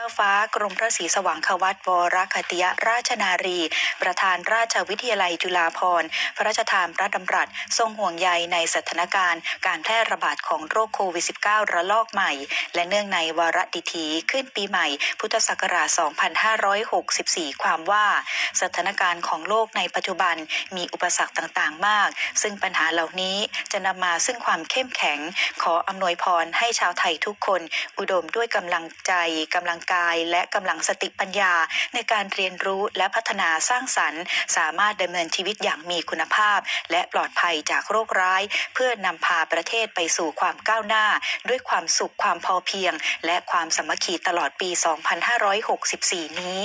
เจ้าฟ้ากรมพระศรีสว่างควัตวรคติยราชนารี ประธานราชวิทยาลัยจุฬาภรณ์พระราชทานพระดำรัส ทรงห่วงใยในสถานการณ์การแพร่ระบาดของโรคโควิด -19 ระลอกใหม่ และเนื่องในวาระดิถีขึ้นปีใหม่ พุทธศักราช 2564 ความว่า สถานการณ์ของโลกในปัจจุบันมีอุปสรรคต่างๆ มาก ซึ่งปัญหาเหล่านี้จะนำมาซึ่งความเข้มแข็ง ขออำนวยพรให้ชาวไทยทุกคน อุดมด้วยกำลังใจกำลังกาย และกำลังสติปัญญา ในการเรียนรู้และพัฒนาสร้างสรรค์ สามารถดำเนินชีวิตอย่างมีคุณภาพ และปลอดภัยจากโรคร้าย เพื่อนำพาประเทศไปสู่ความก้าวหน้า ด้วยความสุขความพอเพียง และความสมัคคีตลอดปี 2564 นี้